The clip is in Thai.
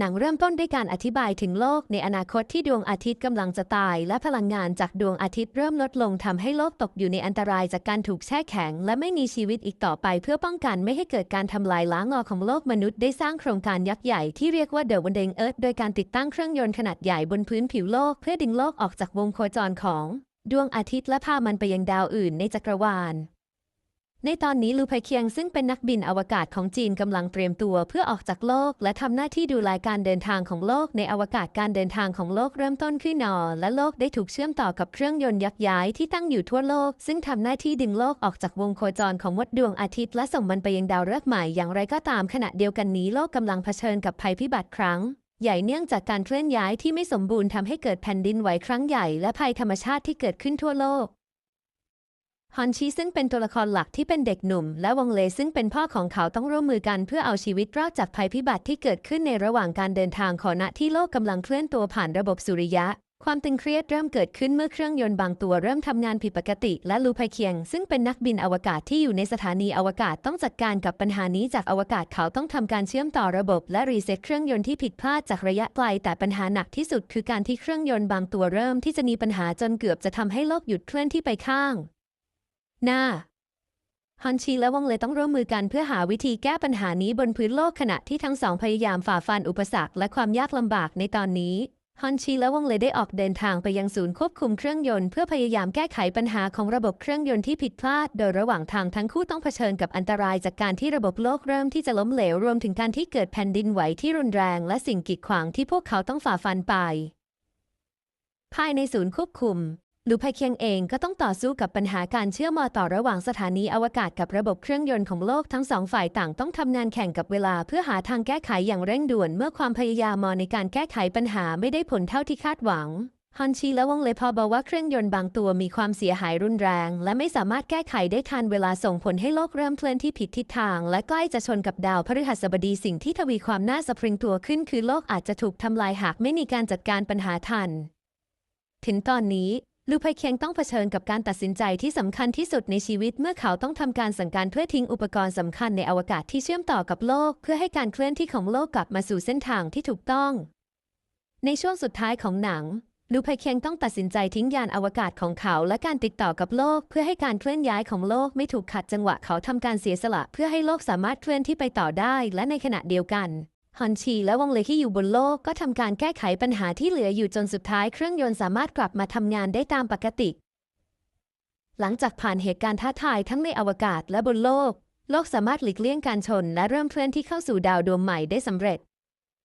หนังเริ่มต้นด้วยการอธิบายถึงโลกในอนาคตที่ดวงอาทิตย์กำลังจะตาย และพลังงานจากดวงอาทิตย์เริ่มลดลงทำให้โลกตกอยู่ในอันตรายจากการถูกแช่แข็ง และไม่มีชีวิตอีกต่อไปเพื่อป้องกันไม่ให้เกิดการทำลายล้างออของโลกมนุษย์ได้สร้างโครงการยักษ์ใหญ่ที่เรียกว่าเดอะวันเดงเอิร์ธโดยการติดตั้งเครื่องยนต์ขนาดใหญ่บนพื้นผิวโลก เพื่อดึงโลกออกจากวงโคจรของ ดวงอาทิตย์และพามันไปยังดาวอื่นในจักรวาล ในตอนนี้ลูไพเคียงซึ่งเป็นนักบินอวกาศของจีนกำลังเตรียมตัวเพื่อออกจากโลก และทำหน้าที่ดูแลการเดินทางของโลกในอวกาศการเดินทางของโลกเริ่มต้นขึ้นนอ และโลกได้ถูกเชื่อมต่อกับเครื่องยนต์ยักษ์ย้ายที่ตั้งอยู่ทั่วโลก ซึ่งทำหน้าที่ดึงโลกออกจากวงโคจรของมดดวงอาทิตย์และส่งมันไปยังดาวฤกษ์ใหม่อย่างไรก็ตามขณะเดียวกันนี้โลกกำลังเผชิญกับภัยพิบัติครั้งใหญ่เนื่องจากการเคลื่อนย้ายที่ไม่สมบูรณ์ทำให้เกิดแผ่นดินไหวครั้งใหญ่และภัยธรรมชาติที่เกิดขึ้นทั่วโลก ฮอนชีซึ่งเป็นตัวละครหลักที่เป็นเด็กหนุ่ม และวงเลซึ่งเป็นพ่อของเขาต้องร่วมมือกันเพื่อเอาชีวิตรอดจากภัยพิบัติที่เกิดขึ้นในระหว่างการเดินทางขณะที่โลกกำลังเคลื่อนตัวผ่านระบบสุริยะ ความตึงเครียดเริ่มเกิดขึ้นเมื่อเครื่องยนต์บางตัวเริ่มทำงานผิดปกติ และลูไพเคียง ซึ่งเป็นนักบินอวกาศที่อยู่ในสถานีอวกาศต้องจัดการกับปัญหานี้จากอวกาศเขาต้องทำการเชื่อมต่อระบบ และรีเซ็ตเครื่องยนต์ที่ผิดพลาดจากระยะไกล แต่ปัญหาหนักที่สุดคือการที่เครื่องยนต์บางตัวเริ่มที่จะมีปัญหาจนเกือบจะทำให้โลกหยุดเคลื่อนที่ไปข้าง หน้าฮันชีและวงเลยต้องร่วมมือกันเพื่อหาวิธีแก้ปัญหานี้บนพื้นโลกขณะที่ทั้งสองพยายามฝ่าฟันอุปสรรคและความยากลำบากในตอนนี้ฮันชีและวงเลยได้ออกเดินทางไปยังศูนย์ควบคุมเครื่องยนต์เพื่อพยายามแก้ไขปัญหาของระบบเครื่องยนต์ที่ผิดพลาด โดยระหว่างทางทั้งคู่ต้องเผชิญกับอันตรายจากการที่ระบบโลกเริ่มที่จะล้มเหลวรวมถึงการที่เกิดแผ่นดินไหวที่รุนแรง และสิ่งกีดขวางที่พวกเขาต้องฝ่าฟันไป ภายในศูนย์ควบคุม ลูไพเคียงเองก็ต้องต่อสู้กับปัญหาการเชื่อมต่อระหว่างสถานีอวกาศกับระบบเครื่องยนต์ของโลกทั้งสองฝ่ายต่างต้องทำงานแข่งกับเวลาเพื่อหาทางแก้ไขอย่างเร่งด่วนเมื่อความพยายามในการแก้ไขปัญหาไม่ได้ผลเท่าที่คาดหวังฮันชีและวงเลพอบอกว่าเครื่องยนต์บางตัวมีความเสียหายรุนแรง และไม่สามารถแก้ไขได้ทันเวลาส่งผลให้โลกเริ่มเคลื่อนที่ผิดทิศทาง และใกล้จะชนกับดาวพฤหัสบดีสิ่งที่ทวีความน่าสะพรึงตัวขึ้น คือโลกอาจจะถูกทำลายหากไม่มีการจัดการปัญหาทัน ถึงตอนนี้ ลูไพเคียงต้องเผชิญกับการตัดสินใจที่สำคัญที่สุดในชีวิตเมื่อเขาต้องทำการสั่งการเพื่อทิ้งอุปกรณ์สำคัญในอวกาศที่เชื่อมต่อกับโลก เพื่อให้การเคลื่อนที่ของโลกกลับมาสู่เส้นทางที่ถูกต้อง ในช่วงสุดท้ายของหนังลูไพเคียงต้องตัดสินใจทิ้งยานอวกาศของเขา และการติดต่อกับโลก เพื่อให้การเคลื่อนย้ายของโลกไม่ถูกขัดจังหวะเขาทำการเสียสละ เพื่อให้โลกสามารถเคลื่อนที่ไปต่อได้ และในขณะเดียวกัน ฮันชีและวงเลที่อยู่บนโลกก็ทำการแก้ไขปัญหาที่เหลืออยู่จนสุดท้ายเครื่องยนต์สามารถกลับมาทำงานได้ตามปกติ หลังจากผ่านเหตุการณ์ท้าทายทั้งในอวกาศและบนโลก โลกสามารถหลีกเลี่ยงการชน และเริ่มเคลื่อนที่เข้าสู่ดาวดวงใหม่ได้สำเร็จ